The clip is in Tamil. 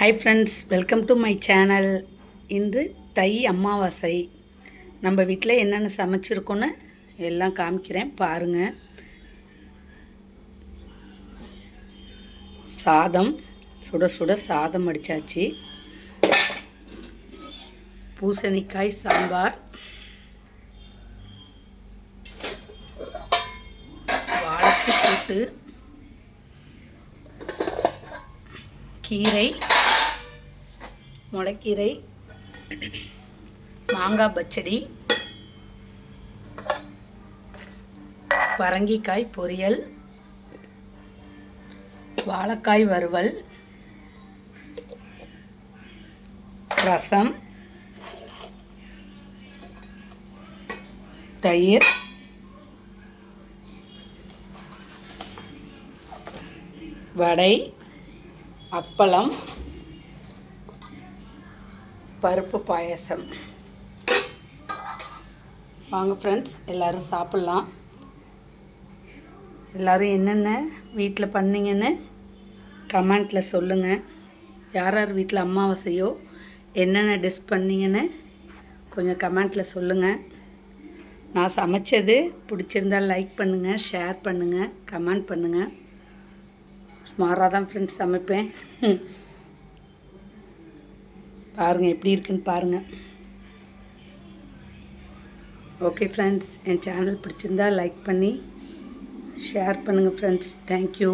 Hi friends welcome to my channel இன்று தை அமாவாசை. நம்ம வீட்டில் என்னென்ன சமைச்சிருக்கோன்னு எல்லாம் காமிக்கிறேன் பாருங்கள் சாதம் சுட சுட சாதம் அடித்தாச்சு பூசணிக்காய் சாம்பார். வாழைக்கு கூட்டு கீரை. முளைக்கீரை மாங்காய் பச்சடி பரங்கிக்காய் பொரியல் வாழைக்காய் வறுவல் ரசம் தயிர் வடை அப்பளம் பருப்பு பாயசம். வாங்க ஃப்ரெண்ட்ஸ் எல்லோரும் சாப்பிட்லாம். எல்லோரும் என்னென்ன வீட்டில் பண்ணீங்கன்னு கமெண்ட்டில் சொல்லுங்கள் யார் யார் வீட்டில் அம்மாவாசையோ என்னென்ன டிஷ் பண்ணீங்கன்னு கொஞ்சம் கமெண்ட்டில் சொல்லுங்கள் நான் சமைச்சது பிடிச்சிருந்தால் லைக் பண்ணுங்கள் ஷேர் பண்ணுங்கள் கமெண்ட் பண்ணுங்கள் சுமாராக தான் ஃப்ரெண்ட்ஸ் சமைப்பேன். பாருங்கள் எப்படி இருக்குன்னு பாருங்கள் ஓகே ஃப்ரெண்ட்ஸ் என் சேனல் பிடிச்சிருந்தா லைக் பண்ணி ஷேர் பண்ணுங்கள் ஃப்ரெண்ட்ஸ் தேங்க்யூ